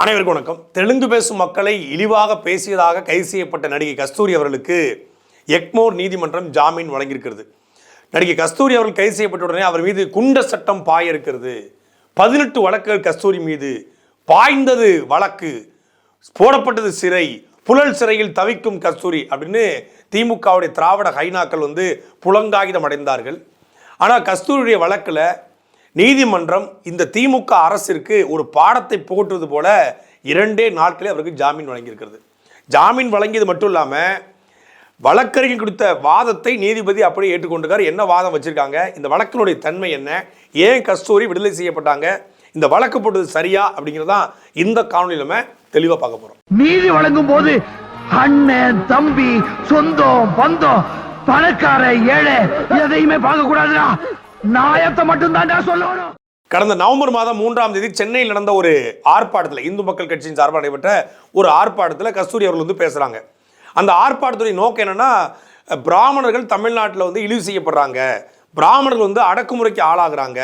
அனைவருக்கும் வணக்கம். தெலுங்கு பேசும் மக்களை இழிவாக பேசியதாக கைது செய்யப்பட்ட நடிகை கஸ்தூரி அவர்களுக்கு எக்மோர் நீதிமன்றம் ஜாமீன் வழங்கியிருக்கிறது. நடிகை கஸ்தூரி அவர்கள் கைது செய்யப்பட்ட உடனே அவர் மீது குண்ட சட்டம் பாய இருக்கிறது பதினெட்டு வழக்குகள் கஸ்தூரி மீது பாய்ந்தது வழக்கு போடப்பட்டது சிறை புழல் சிறையில் தவிக்கும் கஸ்தூரி அப்படின்னு திமுகவுடைய திராவிட ஹைனாக்கள் வந்து புலங்காகிதம் அடைந்தார்கள். ஆனால் கஸ்தூரியுடைய வழக்கில் நீதிமன்றம் இந்த திமுக அரசிற்கு ஒரு பாடத்தை புகட்டுவது போல இரண்டே நாட்களே அவருக்கு ஜாமீன் வழங்கியிருக்கிறது. ஜாமீன் வழங்கியது மட்டும் இல்லாமல் வழக்கறிஞர் கொடுத்த வாதத்தை நீதிபதி அப்படியே ஏற்றுக்கொண்டிருக்கார். என்ன வாதம் வச்சிருக்காங்க? இந்த வழக்கினுடைய தன்மை என்ன? ஏன் கஸ்தூரி விடுதலை செய்யப்பட்டாங்க? இந்த வழக்கு போட்டது சரியா? அப்படிங்கிறதான் இந்த காணொலியில் நம்ம தெளிவாக பார்க்க போகிறோம் நீதி வழங்கும் போது அண்ணன் தம்பி சொந்தம் பந்தம் பணக்கார ஏழை எதையுமே பார்க்க கூடாதுடா நாயத்தை மட்டும்தான் சொல்லணும். கடந்த நவம்பர் மாதம் மூன்றாம் தேதி சென்னையில் நடந்த ஒரு ஆர்ப்பாட்டத்தில் இந்து மக்கள் கட்சியின் சார்பாக நடைபெற்ற ஒரு ஆர்ப்பாட்டத்தில் கஸ்தூரி அவர்கள் வந்து பேசுகிறாங்க அந்த ஆர்ப்பாட்டத்துடைய நோக்கம் என்னென்னா பிராமணர்கள் தமிழ்நாட்டில் வந்து இழிவு செய்யப்படுறாங்க. பிராமணர்கள் வந்து அடக்குமுறைக்கு ஆளாகிறாங்க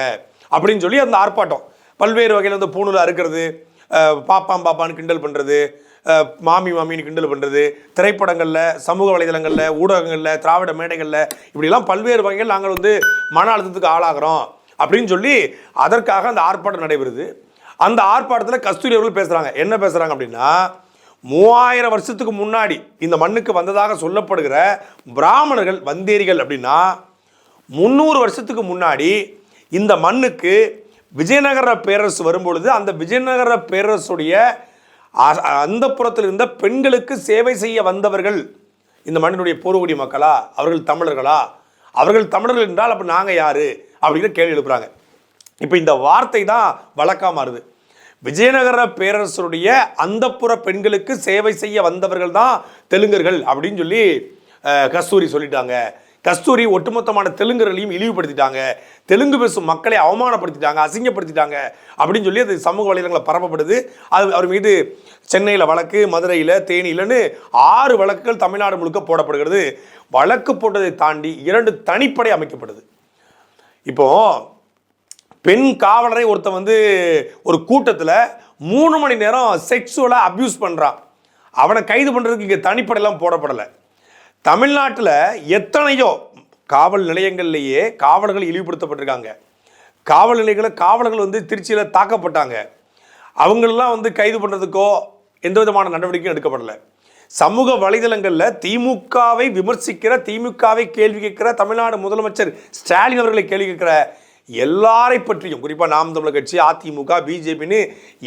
அப்படின்னு சொல்லி அந்த ஆர்ப்பாட்டம். பல்வேறு வகையில் வந்து பூணூல் அறுக்கிறது பாப்பான் பாப்பாம் பாப்பான்னு கிண்டல் பண்ணுறது மாமி மாமின்னு கிண்டல் பண்ணுறது திரைப்படங்களில் சமூக வலைதளங்களில் ஊடகங்களில் திராவிட மேடைகளில் இப்படிலாம் பல்வேறு வகைகள் நாங்கள் வந்து மன அழுத்தத்துக்கு ஆளாகிறோம் அப்படின்னு சொல்லி அதற்காக அந்த ஆர்ப்பாட்டம் நடைபெறுது. அந்த ஆர்ப்பாட்டத்தில் கஸ்தூரி அவர்கள் பேசுகிறாங்க என்ன பேசுகிறாங்க அப்படின்னா மூவாயிரம் வருஷத்துக்கு முன்னாடி இந்த மண்ணுக்கு வந்ததாக சொல்லப்படுகிற பிராமணர்கள் வந்தேரிகள் அப்படின்னா முந்நூறு வருஷத்துக்கு முன்னாடி இந்த மண்ணுக்கு விஜயநகர பேரரசு வரும்பொழுது அந்த விஜயநகர பேரரசுடைய அந்த புறத்தில் இருந்த பெண்களுக்கு சேவை செய்ய வந்தவர்கள் இந்த மண்ணினுடைய பூர்வகுடி மக்களா அவர்கள் தமிழர்களா? அவர்கள் தமிழர்கள் என்றால் அப்போ நாங்கள் யாரு? அப்படிங்கிற கேள்வி எழுப்புறாங்க. இப்போ இந்த வார்த்தை தான் வழக்காக மாறுது. விஜயநகர பேரரசருடைய அந்தப்புற பெண்களுக்கு சேவை செய்ய வந்தவர்கள் தான் தெலுங்கர்கள் அப்படின்னு சொல்லி கஸ்தூரி சொல்லிட்டாங்க. கஸ்தூரி ஒட்டுமொத்தமான தெலுங்குகளையும் இழிவுபடுத்திட்டாங்க. தெலுங்கு பேசும் மக்களை அவமானப்படுத்திட்டாங்க அசிங்கப்படுத்திட்டாங்க அப்படின்னு சொல்லி அது சமூக வலைதளங்களில் பரப்பப்படுது. அது அவர் மீது சென்னையில் வழக்கு மதுரையில் தேனியிலன்னு ஆறு வழக்குகள் தமிழ்நாடு முழுக்க போடப்படுகிறது. வழக்கு போட்டதை தாண்டி இரண்டு தனிப்படை அமைக்கப்படுது. இப்போ பெண் காவலரை ஒருத்தன் வந்து ஒரு கூட்டத்தில் மூணு மணி நேரம் செக்ஸுவலாக அப்யூஸ் பண்ணுறான் அவனை கைது பண்ணுறதுக்கு இங்கே தனிப்படையெல்லாம் போடப்படலை. தமிழ்நாட்டில் எத்தனையோ காவல் நிலையங்கள்லேயே காவலர்கள் இழிவுபடுத்தப்பட்டிருக்காங்க. காவல் நிலையங்களில் காவலர்கள் வந்து திருச்சியில் தாக்கப்பட்டாங்க. அவங்களெல்லாம் வந்து கைது பண்ணுறதுக்கோ எந்த விதமான நடவடிக்கையும் எடுக்கப்படலை. சமூக வலைதளங்களில் திமுகவை விமர்சிக்கிற திமுகவை கேள்வி கேட்கிற தமிழ்நாடு முதலமைச்சர் ஸ்டாலின் அவர்களை கேள்வி கேட்கிற எல்லாரை பற்றியும் குறிப்பாக நாம் தமிழர் கட்சி அதிமுக பிஜேபின்னு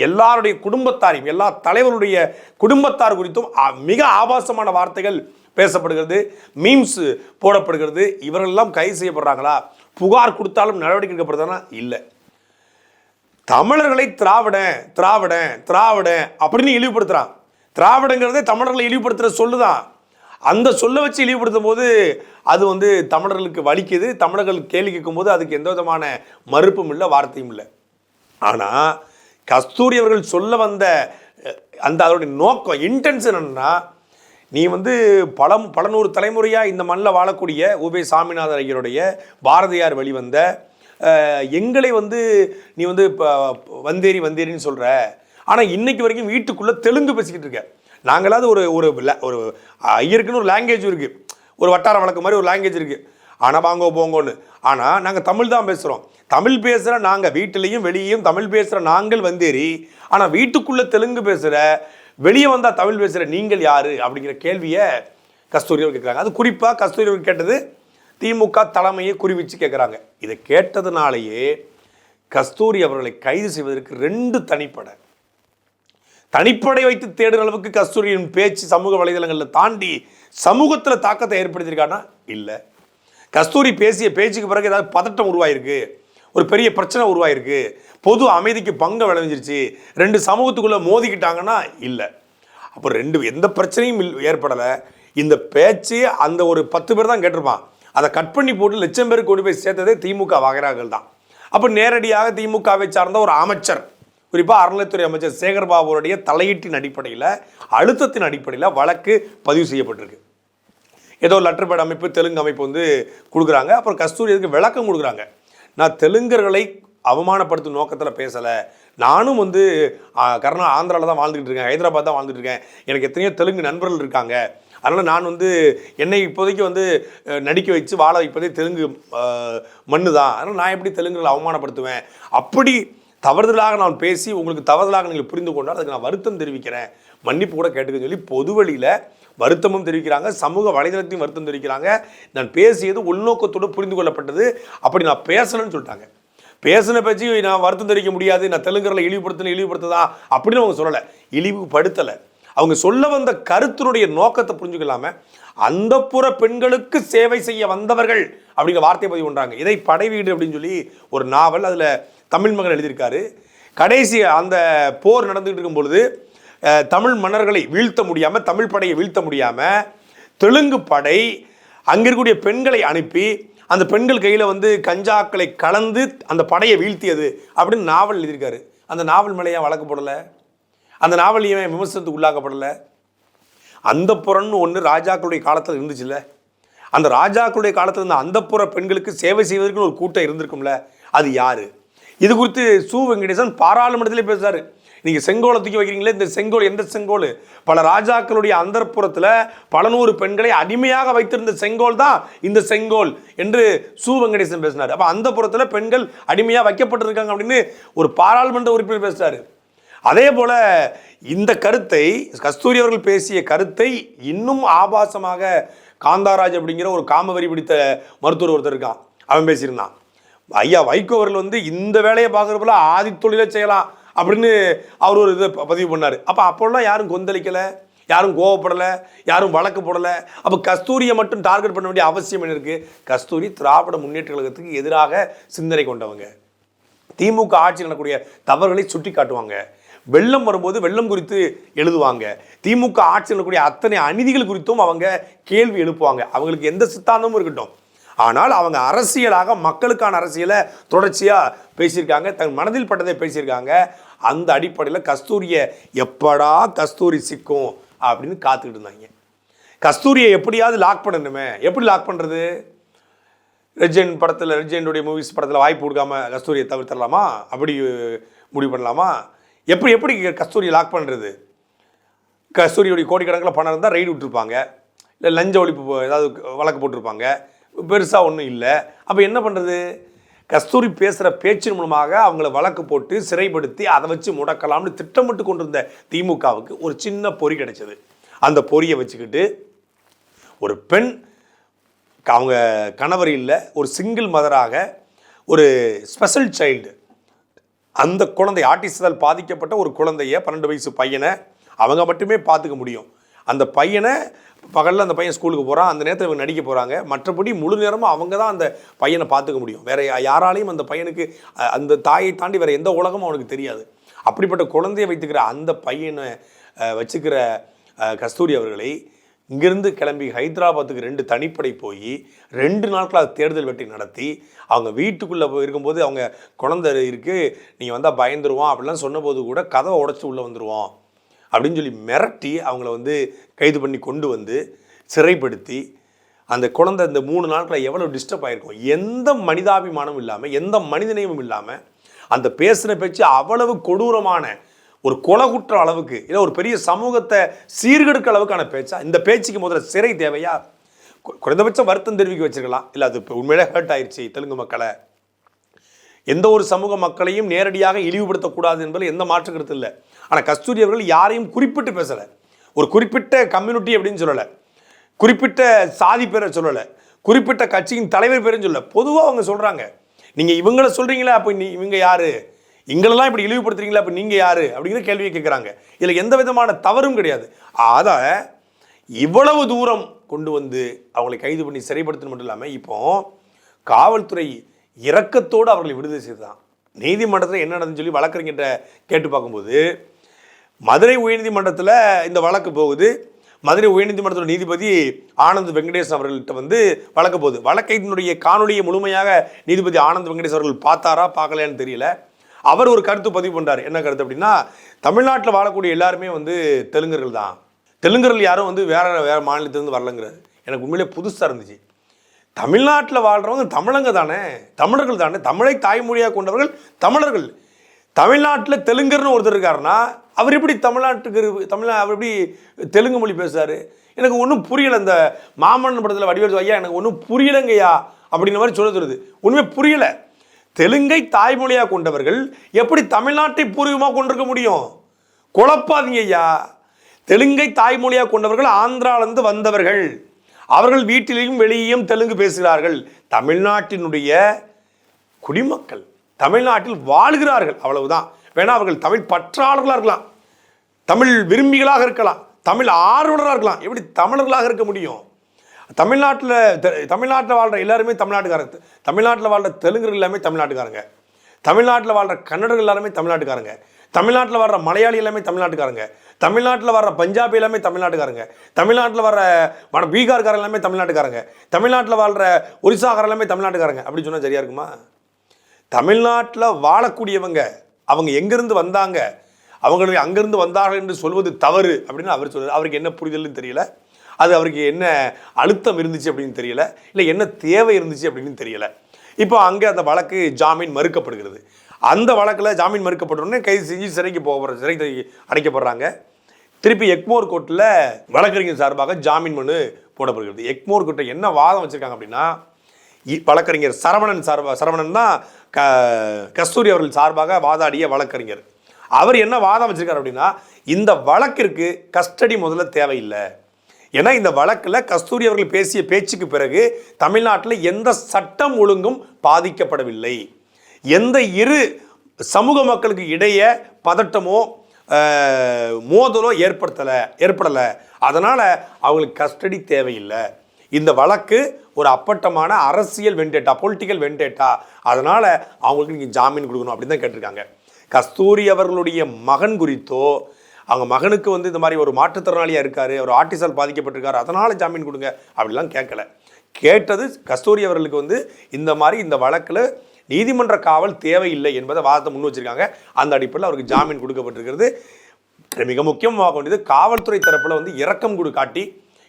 எல்லாருடைய குடும்பத்தாரையும் எல்லா தலைவருடைய குடும்பத்தார் குறித்தும் மிக ஆபாசமான வார்த்தைகள் பேசப்படுகிறது மீம்ஸ் போடப்படுகிறது இவரெல்லாம் கைது செய்யப்படுறாங்களா? புகார் கொடுத்தாலும் நடவடிக்கை எடுக்கப்படுதானா? இல்லை. தமிழர்களை திராவிடன் திராவிடன் திராவிடன் அப்படின்னு இழிவுபடுத்துகிறான் திராவிடங்கிறதே தமிழர்களை இழிவுபடுத்துற சொல்லுதான் அந்த சொல்ல வச்சு இழிவுபடுத்தும் போது அது வந்து தமிழர்களுக்கு வலிக்குது. தமிழர்கள் கேள்வி கேட்கும்போது அதுக்கு எந்த விதமான மறுப்பும் இல்லை வார்த்தையும் இல்லை. ஆனால் கஸ்தூரி அவர்கள் சொல்ல வந்த அந்த அதோடைய நோக்கம் இன்டென்ஷன் என்னென்னா நீ வந்து பல பல நூறு தலைமுறையாக இந்த மண்ணில் வாழக்கூடிய உபே சாமிநாதர் ஐயருடைய பாரதியார் வெளிவந்த எங்களை வந்து நீ வந்து இப்போ வந்தேரி வந்தேரின்னு சொல்கிற ஆனால் இன்னைக்கு வரைக்கும் வீட்டுக்குள்ளே தெலுங்கு பேசிக்கிட்டு இருக்க. நாங்களாவது ஒரு ஒரு ஒரு ஐயருக்குன்னு ஒரு லாங்குவேஜ் இருக்குது ஒரு வட்டார வழக்கு மாதிரி ஒரு லாங்குவேஜ் இருக்குது ஆனால் வாங்கோ போங்கோன்னு. ஆனால் நாங்கள் தமிழ் தான் பேசுகிறோம் தமிழ் பேசுகிற நாங்கள் வீட்டிலையும் வெளியேயும் தமிழ் பேசுகிற நாங்கள் வந்தேரி ஆனால் வீட்டுக்குள்ளே தெலுங்கு பேசுகிற வெளியே வந்தால் தமிழ் பேசுகிற நீங்கள் யார்? அப்படிங்கிற கேள்வியை கஸ்தூரி அவர் கேட்குறாங்க அது குறிப்பாக கஸ்தூரி அவர் கேட்டது திமுக தலைமையை குறிவிச்சு கேட்குறாங்க இதை கேட்டதுனாலேயே கஸ்தூரி அவர்களை கைது செய்வதற்கு ரெண்டு தனிப்படை. தனிப்படை வைத்து தேடுற அளவுக்கு கஸ்தூரியின் பேச்சு சமூக வலைதளங்களில் தாண்டி சமூகத்தில் தாக்கத்தை ஏற்படுத்தியிருக்கானா இல்லை. கஸ்தூரி பேசிய பேச்சுக்கு பிறகு ஏதாவது பதட்டம் உருவாயிருக்கு. ஒரு பெரிய பிரச்சனை உருவாயிருக்கு. பொது அமைதிக்கு பங்கு விளைஞ்சிருச்சு ரெண்டு சமூகத்துக்குள்ளே மோதிக்கிட்டாங்கன்னா இல்லை. அப்போ ரெண்டு எந்த பிரச்சனையும் இல்- ஏற்படலை. இந்த பேச்சு அந்த ஒரு பத்து பேர் தான் கேட்டிருப்பான். அதை கட் பண்ணி போட்டு லட்சம் பேர் கொண்டு போய் சேர்த்ததே திமுக வகைராக்கள் தான். அப்போ நேரடியாக திமுகவை சார்ந்த ஒரு அமைச்சர் குறிப்பாக அறநிலைத்துறை அமைச்சர் சேகர்பாபுடைய தலையீட்டின் அடிப்படையில் அழுத்தத்தின் அடிப்படையில் வழக்கு பதிவு செய்யப்பட்டிருக்கு. ஏதோ லெட்டர் பேட் அமைப்பு தெலுங்கு அமைப்பு வந்து கொடுக்குறாங்க. அப்புறம் கஸ்தூரி இதுக்கு விளக்கம் கொடுக்குறாங்க. நான் தெலுங்கர்களை அவமானப்படுத்தும் நோக்கத்தில் பேசலை. நானும் வந்து கர்நா ஆந்திராவில் தான் வாழ்ந்துட்டு இருக்கேன் ஹைதராபாத் தான் வாழ்ந்துட்டு இருக்கேன். எனக்கு எத்தனையோ தெலுங்கு நண்பர்கள் இருக்காங்க. அதனால் நான் வந்து என்னை இப்போதைக்கு வந்து நடிக்க வச்சு வாழ வைப்பதே தெலுங்கு மண்ணு தான். அதனால் நான் எப்படி தெலுங்குகளை அவமானப்படுத்துவேன்? அப்படி தவறுதலாக நான் பேசி உங்களுக்கு தவறுதலாக நீங்கள் புரிந்து கொண்டால் அதுக்கு நான் வருத்தம் தெரிவிக்கிறேன். மன்னிப்பு கூட கேட்டுக்க சொல்லி பொது வழியில் வருத்தமும் தெரிவிக்கிறாங்க. சமூக வலைதளத்தையும் வருத்தம் தெரிவிக்கிறாங்க. நான் பேசியது உள்நோக்கத்தோடு புரிந்து கொள்ளப்பட்டது. அப்படி நான் பேசணும்னு சொல்லிட்டாங்க. பேசின பேச்சு நான் வருத்தம் தெரிவிக்க முடியாது. நான் தெலுங்குல இழிவுபடுத்தணும் இழிவுபடுத்ததா? அப்படின்னு அவங்க சொல்லலை. இழிவுபடுத்தலை. அவங்க சொல்ல வந்த கருத்தினுடைய நோக்கத்தை புரிஞ்சுக்கலாம. அந்த புற பெண்களுக்கு சேவை செய்ய வந்தவர்கள் அப்படிங்கிற வார்த்தையை பதிவு பண்ணுறாங்க இதை படைவீடு அப்படின்னு சொல்லி ஒரு நாவல் அதில் தமிழ் மகன் எழுதியிருக்காரு. கடைசி அந்த போர் நடந்துகிட்டு இருக்கும் பொழுது தமிழ் மன்னர்களை வீழ்த்த முடியாமல் தமிழ் படையை வீழ்த்த முடியாமல் தெலுங்கு படை அங்கே இருக்கக்கூடிய பெண்களை அனுப்பி அந்த பெண்கள் கையில் வந்து கஞ்சாக்களை கலந்து அந்த படையை வீழ்த்தியது அப்படின்னு நாவல் எழுதியிருக்காரு. அந்த நாவல் மேலே ஏன் வழக்கு போடலை? அந்த நாவல் ஏன் விமர்சனத்துக்கு உள்ளாக்கப்படலை? அந்த புறன்னு ஒன்று ராஜாக்களுடைய காலத்தில் இருந்துச்சுல்ல. அந்த ராஜாக்களுடைய காலத்தில் இருந்த அந்த பெண்களுக்கு சேவை செய்வதற்குன்னு ஒரு கூட்டம் இருந்திருக்கும்ல. அது யார்? இது குறித்து சு வெங்கடேசன் பாராளுமன்றத்திலே பேசுகிறார் நீங்கள் செங்கோலை தூக்கி வைக்கிறீங்களே இந்த செங்கோல் எந்த செங்கோல்? பல ராஜாக்களுடைய அந்தர்புறத்தில் பல நூறு பெண்களை அடிமையாக வைத்திருந்த செங்கோல் தான் இந்த செங்கோல் என்று சு. வெங்கடேசன் பேசினார். அப்போ அந்த புறத்தில் பெண்கள் அடிமையாக வைக்கப்பட்டிருக்காங்க அப்படின்னு ஒரு பாராளுமன்ற உறுப்பினர் பேசுறாரு. அதே போல இந்த கருத்தை கஸ்தூரி அவர்கள் பேசிய கருத்தை இன்னும் ஆபாசமாக காந்தாராஜ் அப்படிங்கிற ஒரு காமவெறி பிடித்த மருத்துவர் ஒருத்தர் இருக்கான். அவன் பேசியிருந்தான். ஐயா வைகோ அவர்கள் வந்து இந்த வேலையை பார்க்குறப்பல ஆதி தொழிலை செய்யலாம். அப்படின்னு அவர் ஒரு இதை பதிவு பண்ணார். அப்போ அப்போல்லாம் யாரும் கொந்தளிக்கலை யாரும் கோவப்படலை யாரும் வழக்கு போடலை. அப்போ கஸ்தூரியை மட்டும் டார்கெட் பண்ண வேண்டிய அவசியம் என்ன இருக்குது கஸ்தூரி திராவிட முன்னேற்ற கழகத்துக்கு எதிராக சிந்தனை கொண்டவங்க. திமுக ஆட்சி நடக்கக்கூடிய தவறுகளை சுட்டி காட்டுவாங்க வெள்ளம் வரும்போது வெள்ளம் குறித்து எழுதுவாங்க. திமுக ஆட்சி நடக்கக்கூடிய அத்தனை அநீதிகள் குறித்தும் அவங்க கேள்வி எழுப்புவாங்க. அவங்களுக்கு எந்த சித்தாந்தமும் இருக்கட்டும். ஆனால் அவங்க அரசியலாக மக்களுக்கான அரசியலை தொடர்ச்சியாக பேசியிருக்காங்க தன் மனதில் பட்டதை பேசியிருக்காங்க. அந்த அடிப்படையில் கஸ்தூரியை எப்படா கஸ்தூரி சிக்கும் அப்படின்னு காத்துக்கிட்டு இருந்தாங்க. கஸ்தூரியை எப்படியாவது லாக் பண்ணணுமே. எப்படி லாக் பண்ணுறது ரெஜெண்ட் படத்தில் ரெஜெண்டுடைய மூவிஸ் படத்தில் வாய்ப்பு கொடுக்காம கஸ்தூரியை தவிர்த்தரலாமா அப்படி முடிவு பண்ணலாமா? எப்படி எப்படி கஸ்தூரியை லாக் பண்ணுறது கஸ்தூரியுடைய கோடிக்கணக்கில் பணம் இருந்தால் ரைடு விட்டுருப்பாங்க. இல்லை லஞ்ச ஒழிப்பு ஏதாவது வழக்கு போட்டிருப்பாங்க. பெருசாக ஒன்றும் இல்லை. அப்போ என்ன பண்ணுறது கஸ்தூரி பேசுகிற பேச்சின் மூலமாக அவங்கள வழக்கு போட்டு சிறைப்படுத்தி அதை வச்சு முடக்கலாம்னு திட்டமிட்டு கொண்டிருந்த திமுகவுக்கு ஒரு சின்ன பொறி கிடைச்சது. அந்த பொறியை வச்சுக்கிட்டு ஒரு பெண் அவங்க கணவர் இல்லை ஒரு சிங்கிள் மதராக ஒரு ஸ்பெஷல் சைல்டு அந்த குழந்தை ஆட்டிசத்தால் பாதிக்கப்பட்ட ஒரு குழந்தைய பன்னெண்டு வயசு பையனை அவங்க மட்டுமே பார்த்துக்க முடியும். அந்த பையனை பகலில் அந்த பையன் ஸ்கூலுக்கு போகிறான் அந்த நேரத்தில் இவங்க நடிக்க போகிறாங்க மற்றபடி முழு நேரமும் அவங்க தான் அந்த பையனை பார்த்துக்க முடியும். வேறு யாராலையும் அந்த பையனுக்கு அந்த தாயை தாண்டி வேறு எந்த உலகமும் அவனுக்கு தெரியாது. அப்படிப்பட்ட குழந்தையை வைத்துக்கிற அந்த பையனை வச்சுக்கிற கஸ்தூரி அவர்களை இங்கிருந்து கிளம்பி ஹைதராபாத்துக்கு ரெண்டு தனிப்படை போய் ரெண்டு நாட்களாக தேர்தல் வெட்டி நடத்தி அவங்க வீட்டுக்குள்ளே போய் இருக்கும்போது அவங்க குழந்தை இருக்குது நீங்கள் வந்தால் பயந்துருவோம் அப்படிலாம் சொன்னபோது கூட கதவை உடச்சி உள்ளே வந்துடுவோம் அப்படின்னு சொல்லி மிரட்டி அவங்கள வந்து கைது பண்ணி கொண்டு வந்து சிறைப்படுத்தி அந்த குழந்தை இந்த மூணு நாட்களில் எவ்வளோ டிஸ்டர்ப் ஆகிருக்கும் எந்த மனிதாபிமானமும் இல்லாமல் எந்த மனிதனையும் இல்லாமல் அந்த பேசின பேச்சு அவ்வளவு கொடூரமான ஒரு கொலை குற்ற அளவுக்கு இல்லை ஒரு பெரிய சமூகத்தை சீர்கெடுக்க அளவுக்கான பேச்சா? இந்த பேச்சுக்கு முதல்ல சிறை தேவையா? குறைந்தபட்சம் வருத்தம் தெரிவிக்க வச்சிருக்கலாம். இல்லை அது இப்போ உண்மையிலே ஹர்ட் ஆயிடுச்சு தெலுங்கு மக்களை. எந்த ஒரு சமூக மக்களையும் நேரடியாக இழிவுபடுத்தக்கூடாது என்பதில் எந்த மாற்று கருத்து இல்லை. ஆனால் கஸ்தூரி அவர்கள் யாரையும் குறிப்பிட்டு பேசலை. ஒரு குறிப்பிட்ட கம்யூனிட்டி அப்படின்னு சொல்லலை. குறிப்பிட்ட சாதி பேரை சொல்லலை. குறிப்பிட்ட கட்சியின் தலைவர் பேரும் சொல்லலை. பொதுவாக அவங்க சொல்கிறாங்க நீங்கள் இவங்கள சொல்கிறீங்களா அப்போ நீ இவங்க யார்? எங்களெல்லாம் இப்படி இழிவுபடுத்துறீங்களா? அப்போ நீங்கள் யார்? அப்படிங்கிற கேள்வியை கேட்குறாங்க இதில் எந்த விதமான தவறும் கிடையாது. அதை இவ்வளவு தூரம் கொண்டு வந்து அவங்களை கைது பண்ணி சிறைப்படுத்தணும் மட்டும் இல்லாமல் இப்போ காவல்துறை இரக்கத்தோடு அவர்களை விடுதலை செய்தான் நீதிமன்றத்தில் என்ன நடந்துன்னு சொல்லி வழக்கறிஞர்கிட்ட கேட்டு பார்க்கும்போது மதுரை உயர்நீதிமன்றத்தில் இந்த வழக்கு போகுது. மதுரை உயர்நீதிமன்றத்தோட நீதிபதி ஆனந்த் வெங்கடேஷ் அவர்கள்ட்ட வந்து வழக்கு போகுது. வழக்கையினுடைய காணொலியை முழுமையாக நீதிபதி ஆனந்த் வெங்கடேஷ் அவர்கள் பார்த்தாரா பார்க்கலையான்னு தெரியல. அவர் ஒரு கருத்து பதிவு பண்ணுறார் என்ன கருத்து அப்படின்னா தமிழ்நாட்டில் வாழக்கூடிய எல்லாருமே வந்து தெலுங்கர்கள் தான். தெலுங்கர்கள் யாரும் வந்து வேற வேறு மாநிலத்திலேருந்து வரலங்கிறது எனக்கு உண்மையிலே புதுசாக இருந்துச்சு. தமிழ்நாட்டில் வாழ்கிறவங்க தமிழங்க தானே? தமிழர்கள் தானே? தமிழை தாய்மொழியாக கொண்டவர்கள் தமிழர்கள். தமிழ்நாட்டில் தெலுங்கர்னு ஒருத்தர் இருக்காருன்னா அவர் எப்படி தமிழ்நாட்டுக்கு இரு- தமிழ்நா அவர் எப்படி தெலுங்கு மொழி பேசுறாரு? எனக்கு ஒன்றும் புரியலை இந்த மாமன்னன் படத்தில் வடிவேல் ஐயா எனக்கு ஒன்றும் புரியலைங்கய்யா அப்படின்ற மாதிரி சொல்ல தருது ஒன்றுமே புரியலை. தெலுங்கை தாய்மொழியாக கொண்டவர்கள் எப்படி தமிழ்நாட்டை பூர்வீகமாக கொண்டிருக்க முடியும்? குழப்பாதீங்க ஐயா தெலுங்கை தாய்மொழியாக கொண்டவர்கள் ஆந்திராவிலிருந்து வந்தவர்கள். அவர்கள் வீட்டிலேயும் வெளியேயும் தெலுங்கு பேசுகிறார்கள். தமிழ்நாட்டினுடைய குடிமக்கள் தமிழ்நாட்டில் வாழ்கிறார்கள் அவ்வளவுதான். வேணா அவர்கள் தமிழ் பற்றாளர்களாக இருக்கலாம். தமிழ் விரும்பிகளாக இருக்கலாம். தமிழ் ஆர்வலராக இருக்கலாம். எப்படி தமிழர்களாக இருக்க முடியும்? தமிழ்நாட்டில் தமிழ்நாட்டில் வாழ்கிற எல்லாருமே தமிழ்நாட்டுக்காரங்க. தமிழ்நாட்டில் வாழ்கிற தெலுங்குகள் எல்லாமே தமிழ்நாட்டுக்காரங்க. தமிழ்நாட்டில் வாழ்கிற கன்னடர்கள் எல்லாருமே தமிழ்நாட்டுக்காரங்க. தமிழ்நாட்டில் வர்ற மலையாளி எல்லாமே தமிழ்நாட்டுக்காரங்க. தமிழ்நாட்டில் வர்ற பஞ்சாபி எல்லாமே தமிழ்நாட்டுக்காரங்க. தமிழ்நாட்டில் வர வட பீகார்காரர் எல்லாமே தமிழ்நாட்டுக்காரங்க. தமிழ்நாட்டில் வாழ்கிற ஒரிசாக்காரங்க எல்லாமே தமிழ்நாட்டுக்காரங்க. அப்படி சொன்னால் சரியாக இருக்குமா? தமிழ்நாட்டில் வாழக்கூடியவங்க அவங்க எங்கேருந்து வந்தாங்க? அவங்களை அங்கேருந்து வந்தார்கள் என்று சொல்வது தவறு அப்படின்னு அவர் சொல்றாரு. அவருக்கு என்ன புரிதல்னு தெரியல. அது அவருக்கு என்ன அழுத்தம் இருந்துச்சு அப்படின்னு தெரியல. இல்லை என்ன தேவை இருந்துச்சு அப்படின்னு தெரியல. இப்போ அங்கே அந்த வழக்கு ஜாமீன் மறுக்கப்படுகிறது. அந்த வழக்கில் ஜாமீன் மறுக்கப்பட்டோடனே கைது செஞ்சு சிறைக்கு போக சிறைக்கு அடைக்கப்படுறாங்க. திருப்பி எக்மோர் கோர்ட்டில் வழக்கறிஞர் சார்பாக ஜாமீன் மனு போடப்படுகிறது. எக்மோர் கோர்ட்டை என்ன வாதம் வச்சிருக்காங்க அப்படின்னா வழக்கறிஞர் சரவணன் சார்பாக சரவணன் தான் க கஸ்தூரி அவர்கள் சார்பாக வாதாடிய வழக்கறிஞர். அவர் என்ன வாதம் வச்சிருக்காரு அப்படின்னா இந்த வழக்கிற்கு கஸ்டடி முதல்ல தேவையில்லை. ஏன்னா இந்த வழக்கில் கஸ்தூரி அவர்கள் பேசிய பேச்சுக்கு பிறகு தமிழ்நாட்டில் எந்த சட்டம் ஒழுங்கும் பாதிக்கப்படவில்லை. எந்த இரு சமூக மக்களுக்கு இடையே பதட்டமோ மோதலோ ஏற்படுத்தலை ஏற்படலை. அதனால் அவங்களுக்கு கஸ்டடி தேவையில்லை. இந்த வழக்கு ஒரு அப்பட்டமான அரசியல் வெண்டேட்டா பொலிட்டிக்கல் வெண்டேட்டா. அதனால் அவங்களுக்கு நீங்கள் ஜாமீன் கொடுக்கணும் அப்படின்னு தான் கேட்டிருக்காங்க. கஸ்தூரி அவர்களுடைய மகன் குறித்தோ அவங்க மகனுக்கு வந்து இந்த மாதிரி ஒரு மாற்றுத்திறனாளியாக இருக்கார் ஒரு ஆர்டிசால் பாதிக்கப்பட்டிருக்காரு அதனால் ஜாமீன் கொடுங்க அப்படிலாம் கேட்கல. கேட்டது கஸ்தூரி அவர்களுக்கு வந்து இந்த மாதிரி இந்த வழக்கில் நீதிமன்ற காவல் தேவையில்லை என்பதை வாதத்தை முன் வச்சிருக்காங்க. அந்த அடிப்படையில் அவருக்கு ஜாமீன் கொடுக்கப்பட்டிருக்கிறது. மிக முக்கியமாக வேண்டியது காவல்துறை தரப்பில் வந்து இரக்கம் கொடு காட்டி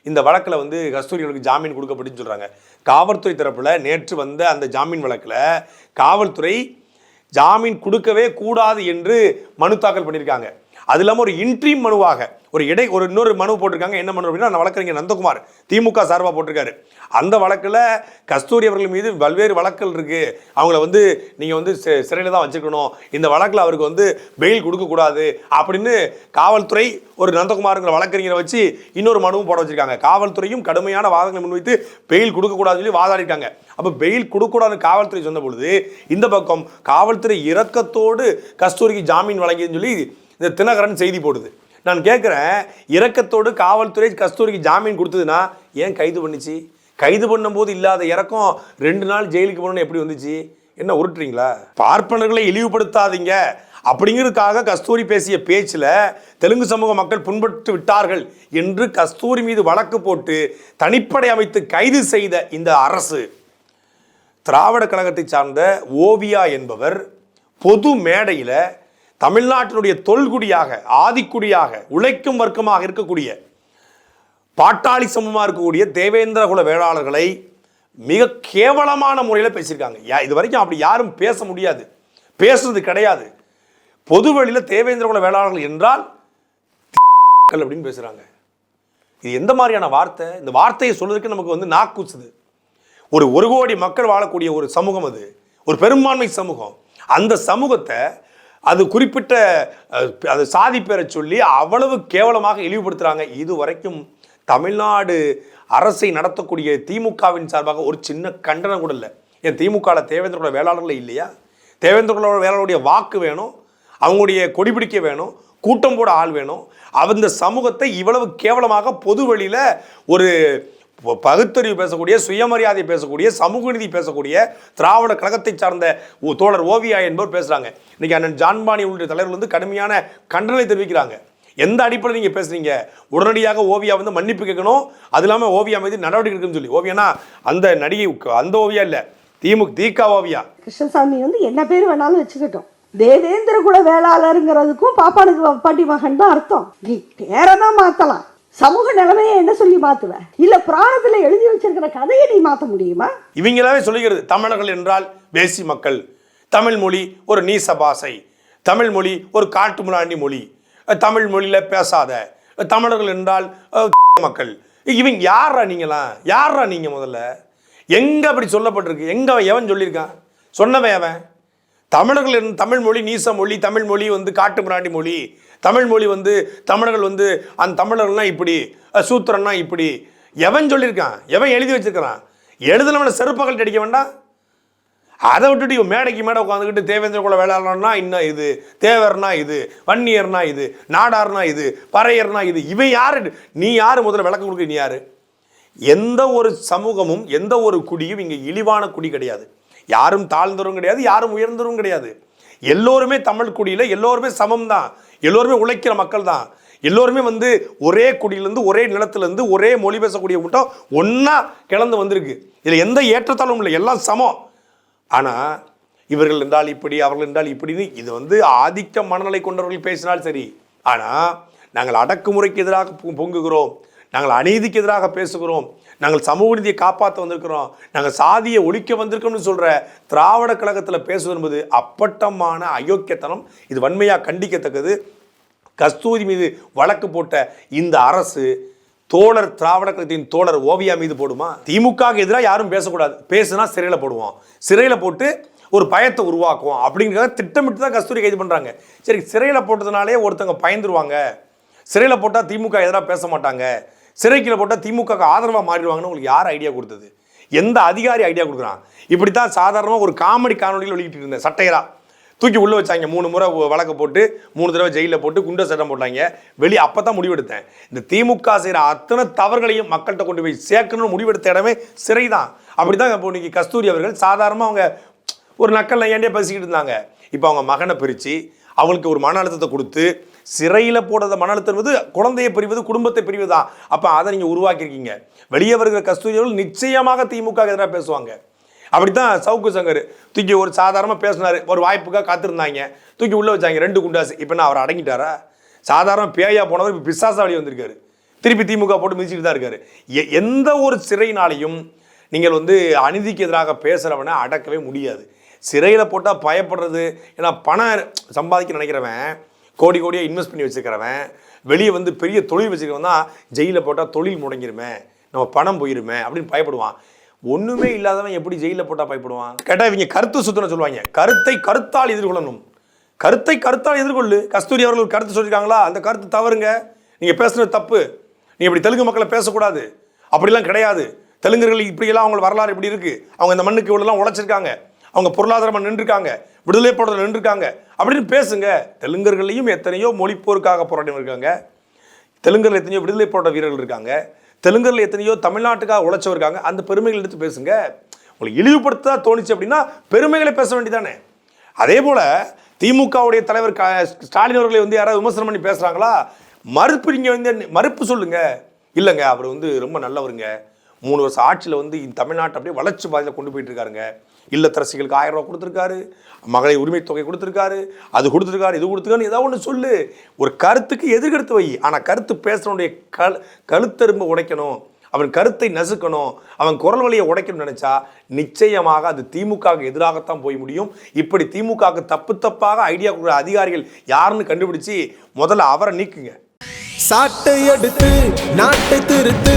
இந்த வழக்கில் வந்து கஸ்தூரிகளுக்கு ஜாமீன் கொடுக்கப்பட்டுன்னு சொல்கிறாங்க காவல்துறை தரப்பில் நேற்று வந்த அந்த ஜாமீன் வழக்கில் காவல்துறை ஜாமீன் கொடுக்கவே கூடாது என்று மனு தாக்கல் பண்ணியிருக்காங்க. அது இல்லாமல் ஒரு இன்ட்ரீம் மனுவாக ஒரு இடை ஒரு இன்னொரு மனு போட்டிருக்காங்க. என்ன மனு அப்படின்னா அந்த வழக்கறிஞர் நந்தகுமார் திமுக சார்பாக போட்டிருக்காரு. அந்த வழக்கில் கஸ்தூரி அவர்கள் மீது பல்வேறு வழக்குகள் இருக்குது அவங்கள வந்து நீங்கள் வந்து சிறையில் தான் வச்சுக்கணும். இந்த வழக்கில் அவருக்கு வந்து பெயில் கொடுக்கக்கூடாது அப்படின்னு காவல்துறை ஒரு நந்தகுமாருங்கிற வழக்கறிஞரை வச்சு இன்னொரு மனுவும் போட வச்சுருக்காங்க. காவல்துறையும் கடுமையான வாதங்களை முன்வைத்து பெயில் கொடுக்கக்கூடாதுன்னு சொல்லி வாதாடிருக்காங்க. அப்போ பெயில் கொடுக்கக்கூடாதுன்னு காவல்துறை சொன்ன பொழுது இந்த பக்கம் காவல்துறை இரக்கத்தோடு கஸ்தூரிக்கு ஜாமீன் வழங்கியதுன்னு சொல்லி இந்த தினகரன் செய்தி போடுது. நான் கேட்குறேன் இறக்கத்தோடு காவல்துறை கஸ்தூரிக்கு ஜாமீன் கொடுத்ததுன்னா ஏன் கைது பண்ணுச்சு? கைது பண்ணும்போது இல்லாத இறக்கம் ரெண்டு நாள் ஜெயிலுக்கு போகணும்னு எப்படி வந்துச்சு? என்ன உருட்டுறீங்களா? பார்ப்பனர்களை இழிவுபடுத்தாதீங்க. அப்படிங்கிறதுக்காக கஸ்தூரி பேசிய பேச்சில் தெலுங்கு சமூக மக்கள் புண்பட்டு விட்டார்கள் என்று கஸ்தூரி மீது வழக்கு போட்டு தனிப்படை அமைத்து கைது செய்த இந்த அரசு. திராவிட கழகத்தை சார்ந்த ஓவியா என்பவர் பொது மேடையில் தமிழ்நாட்டினுடைய தொல்குடியாக ஆதிக்குடியாக உழைக்கும் வர்க்கமாக இருக்கக்கூடிய பாட்டாளி சமூகமாக இருக்கக்கூடிய தேவேந்திர குல வேளாளர்களை மிக கேவலமான முறையில் பேசியிருக்காங்க. யா- இது வரைக்கும் அப்படி யாரும் பேச முடியாது. பேசுறது கிடையாது. பொது வழியில் தேவேந்திர குல வேளாளர்கள் என்றால் அப்படின்னு பேசுகிறாங்க இது எந்த மாதிரியான வார்த்தை? இந்த வார்த்தையை சொல்றதுக்கு நமக்கு வந்து நாக்கூசுது ஒரு ஒரு கோடி மக்கள் வாழக்கூடிய ஒரு சமூகம் அது. ஒரு பெரும்பான்மை சமூகம். அந்த சமூகத்தை அது குறிப்பிட்ட அது சாதி பெறச் சொல்லி அவ்வளவு கேவலமாக இழிவுபடுத்துகிறாங்க இது வரைக்கும் தமிழ்நாடு அரசை நடத்தக்கூடிய திமுகவின் சார்பாக ஒரு சின்ன கண்டனம் கூட இல்லை. ஏன் திமுகவில் தேவேந்திரோட வேளாளர்கள் இல்லையா? தேவேந்திரோட வேளாளருடைய வாக்கு வேணும் அவங்களுடைய கொடிபிடிக்க வேணும் கூட்டம் போட ஆள் வேணும். அந்த சமூகத்தை இவ்வளவு கேவலமாக பொது வழியில் ஒரு பகுத்தறிவு பேசக்கூடிய சுயமரியாதை பேசக்கூடிய சமூக நீதி பேசக்கூடிய திராவிட கழகத்தை சார்ந்த தோழர் ஓவியா என்பவர் பேசுகிறாங்க இன்றைக்கி அண்ணன் ஜான்பாணி உள்ளிட்ட தலைவர்கள் வந்து கடுமையான கண்டனை தெரிவிக்கிறாங்க. எந்த அடிப்படையில் நீங்கள் பேசுறீங்க? உடனடியாக ஓவியா வந்து மன்னிப்பு கேட்கணும். அது இல்லாமல் ஓவியா மீது நடவடிக்கை எடுக்கணும்னு சொல்லி. ஓவியானா அந்த நடிகை அந்த ஓவியா இல்லை. திமுக தீகா ஓவியா. கிருஷ்ணசாமி வந்து என்ன பேர் வேணாலும் வச்சுக்கிட்டோம். தேவேந்திர குல வேளாளருங்கிறதுக்கும் பாப்பானுக்கு பாட்டி மகன் தான் அர்த்தம். நீ பேரை தான் மாற்றலாம் சமூக நிலைமையை என்ன சொல்லி மாத்துவ? இல்ல பிராணத்துல எழுதி வச்சிருக்கிற கதையை நீ மாத்த முடியுமா? இவங்களாவே சொல்லுகிறது தமிழர்கள் என்றால் வேசி மக்கள். தமிழ் மொழி ஒரு நீச பாசை தமிழ் மொழி ஒரு காட்டு முலாண்டி மொழி. தமிழ் மொழியில பேசாத. தமிழர்கள் என்றால் மக்கள். இவங்க யாரா நீங்களா யாரா நீங்க முதல்ல? எங்க அப்படி சொல்லப்பட்டிருக்கு? எங்க அவன் எவன் சொல்லியிருக்கான்? சொன்னவன் அவன் தமிழர்கள் தமிழ் மொழி நீச மொழி தமிழ் மொழி வந்து காட்டு முராண்டி மொழி. தமிழ் மொழி வந்து தமிழர்கள் வந்து அந்த தமிழர்கள்லாம் இப்படி அஹ், சூத்திரன்னா இப்படி. எவன் சொல்லியிருக்கான்? எவன் எழுதி வச்சிருக்கிறான்? எழுதுனவனை செருப்பகல் அடிக்க வேண்டாம். அதை விட்டுட்டு மேடைக்கு மேடை உட்காந்துக்கிட்டு தேவேந்திர குல வேளாளர்னா இன்னும் இது? தேவர்னா இது? வன்னியர்னா இது? நாடார்னா இது? பறையர்னா இது? இவன் யாரு? நீ யார்? முதல்ல விளக்கம் கொடுக்க நீ யார்? எந்த ஒரு சமூகமும் எந்த ஒரு குடியும் இங்கே இழிவான குடி கிடையாது. யாரும் தாழ்ந்தவரும் கிடையாது யாரும் உயர்ந்தவரும் கிடையாது. எல்லோருமே தமிழ் குடியில் எல்லோருமே சமம் தான் எல்லோருமே உழைக்கிற மக்கள் தான் எல்லோருமே வந்து ஒரே குடியிலேருந்து ஒரே நிலத்துலேருந்து ஒரே மொழி பேசக்கூடிய கூட்டம் ஒன்றா கிளந்து வந்திருக்கு. இதில் எந்த ஏற்றத்தாலும் இல்லை. எல்லாம் சமம். ஆனால் இவர்கள் என்றால் இப்படி அவர்கள் என்றால் இப்படின்னு இது வந்து ஆதிக்க மனநிலை கொண்டவர்கள் பேசினால் சரி. ஆனால் நாங்கள் அடக்குமுறைக்கு எதிராக பொங்குகிறோம். நாங்கள் அநீதிக்கு எதிராக பேசுகிறோம். நாங்கள் சமூக நீதியை காப்பாற்ற வந்திருக்கிறோம். நாங்கள் சாதியை ஒழிக்க வந்திருக்கோம்னு சொல்கிற திராவிட கழகத்தில் பேசுவது என்பது அப்பட்டமான அயோக்கியத்தனம். இது வன்மையாக கண்டிக்கத்தக்கது. கஸ்தூரி மீது வழக்கு போட்ட இந்த அரசு தோழர் திராவிட கழகத்தின் தோழர் ஓவியா மீது போடுமா? திமுக எதிராக யாரும் பேசக்கூடாது. பேசுனா சிறையில் போடுவோம். சிறையில் போட்டு ஒரு பயத்தை உருவாக்குவோம். அப்படிங்கிறத திட்டமிட்டு தான் கஸ்தூரி கைது பண்ணுறாங்க சரி சிறையில் போட்டதுனாலே ஒருத்தங்க பயந்துருவாங்க. சிறையில் போட்டால் திமுக எதிராக பேச மாட்டாங்க. சிறைக்கில் போட்டால் திமுக ஆதரவாக மாறிடுவாங்கன்னு உங்களுக்கு யார் ஐடியா கொடுத்தது? எந்த அதிகாரி ஐடியா கொடுக்குறான்? இப்படி தான் சாதாரணமாக ஒரு காமெடி காணொலியில் ஒழிக்கிட்டு இருந்தேன் சட்டையராக தூக்கி உள்ளே வச்சாங்க மூணு முறை வழக்கு போட்டு மூணு தடவை ஜெயிலில் போட்டு குண்ட சட்டம் போட்டாங்க. வெளியே அப்போ தான் முடிவெடுத்தேன். இந்த திமுக செய்கிற அத்தனை தவறுகளையும் மக்கள்கிட்ட கொண்டு போய் சேர்க்கணும்னு முடிவெடுத்த இடமே சிறை தான் அப்படி தான் இப்போ இன்னைக்கு கஸ்தூரி அவர்கள் சாதாரணமாக அவங்க ஒரு நக்கல் ஏண்டே பேசிக்கிட்டு இருந்தாங்க. இப்போ அவங்க மகனை பிரித்து அவங்களுக்கு ஒரு மன அழுத்தத்தை கொடுத்து சிறையில் போடுறத மன அழுத்தம் என்பது குழந்தையை பிரிவது குடும்பத்தை பிரிவது? தான் அப்போ அதை நீங்கள் உருவாக்கியிருக்கீங்க. வெளியே வருகிற கஸ்தூரிகள் நிச்சயமாக திமுக எதிராக பேசுவாங்க. அப்படித்தான் சவுக்கு சங்கர் தூக்கி ஒரு சாதாரணமாக பேசினார். ஒரு வாய்ப்புக்காக காத்திருந்தாங்க. தூக்கி உள்ளே வச்சாங்க. ரெண்டு குண்டாசு. இப்போ நான் அவர் அடங்கிட்டாரா? சாதாரண பேயா போனவர் இப்போ பிசாசா வழி வந்திருக்காரு. திருப்பி திமுக போட்டு மிதிச்சுட்டு தான் இருக்காரு. எந்த ஒரு சிறையினாலையும் நீங்கள் வந்து அநீதிக்கு எதிராக பேசுகிறவனை அடக்கவே முடியாது. சிறையில் போட்டால் பயப்படுறது ஏன்னா பணம் சம்பாதிக்க நினைக்கிறவன் கோடி கோடியாக இன்வெஸ்ட் பண்ணி வச்சுக்கிறவன் வெளியே வந்து பெரிய தொழில் வச்சுருக்கவன் தான் ஜெயிலில் போட்டால் தொழில் முடங்கிருமே நம்ம பணம் போயிருமே அப்படின்னு பயப்படுவான். ஒன்றுமே இல்லாதவன் எப்படி ஜெயிலில் போட்டால் பயப்படுவான்? கேட்டால் இவங்க கருத்து சுத்தன சொல்லுவாங்க. கருத்தை கருத்தால் எதிர்கொள்ளணும். கருத்தை கருத்தால் எதிர்கொள்ளு. கஸ்தூரி அவர்கள் கருத்து சொல்லியிருக்காங்களா? அந்த கருத்து தவறுங்க. நீங்கள் பேசுனது தப்பு. நீ இப்படி தெலுங்கு மக்களை பேசக்கூடாது. அப்படிலாம் கிடையாது. தெலுங்கர்கள் இப்படியெல்லாம் அவங்க வரலாறு இப்படி இருக்குது அவங்க இந்த மண்ணுக்கு இவ்வளோலாம் உழைச்சிருக்காங்க. அவங்க பொருளாதாரமாக நின்றுருக்காங்க. விடுதலை போடுறதுல நின்றுருக்காங்க. அப்படின்னு பேசுங்க. தெலுங்கர்களையும் எத்தனையோ மொழிப்போருக்காக போராட்டம் இருக்காங்க. தெலுங்கரில் எத்தனையோ விடுதலை போராட்ட வீரர்கள் இருக்காங்க. தெலுங்கரில் எத்தனையோ தமிழ்நாட்டுக்காக உழைச்சவர் இருக்காங்க. அந்த பெருமைகள் எடுத்து பேசுங்க. உங்களுக்கு இழிவுபடுத்த தோணுச்சு அப்படின்னா பெருமைகளை பேச வேண்டியதானே அதே போல் திமுகவுடைய தலைவர் க ஸ்டாலின் அவர்களை வந்து யாராவது விமர்சனம் பண்ணி பேசுகிறாங்களா மறுப்பு நீங்கள் வந்து மறுப்பு சொல்லுங்க. இல்லைங்க அவர் வந்து ரொம்ப நல்லவருங்க. மூணு வருஷம் ஆட்சியில் வந்து இந்த தமிழ்நாட்டை அப்படியே வளர்ச்சி பாதையில் கொண்டு போயிட்டு இருக்காருங்க. இல்லத்தரசிகளுக்கு ஆயிரம் ரூபா கொடுத்துருக்காரு. மகளை உரிமை தொகை கொடுத்துருக்காரு. அது கொடுத்துருக்காரு இது கொடுத்துருக்காரு ஏதாவது ஒன்று சொல்லு. ஒரு கருத்துக்கு எதிர்கருத்து வை. ஆனால் கருத்து பேசுகிறவனுடைய கல் கழுத்தெரும்பு உடைக்கணும். அவன் கருத்தை நசுக்கணும். அவன் குரல் வழியை உடைக்கணும்னு நினச்சா நிச்சயமாக அது திமுகவுக்கு எதிராகத்தான் போய் முடியும். இப்படி திமுகவுக்கு தப்பு தப்பாக ஐடியா கொடுக்குற அதிகாரிகள் யாருன்னு கண்டுபிடிச்சு முதல்ல அவரை நீக்குங்க. சாட்டை எடுத்து நாட்டை திருத்து.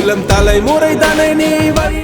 இளம் தலைமுறை தானே நீ வழி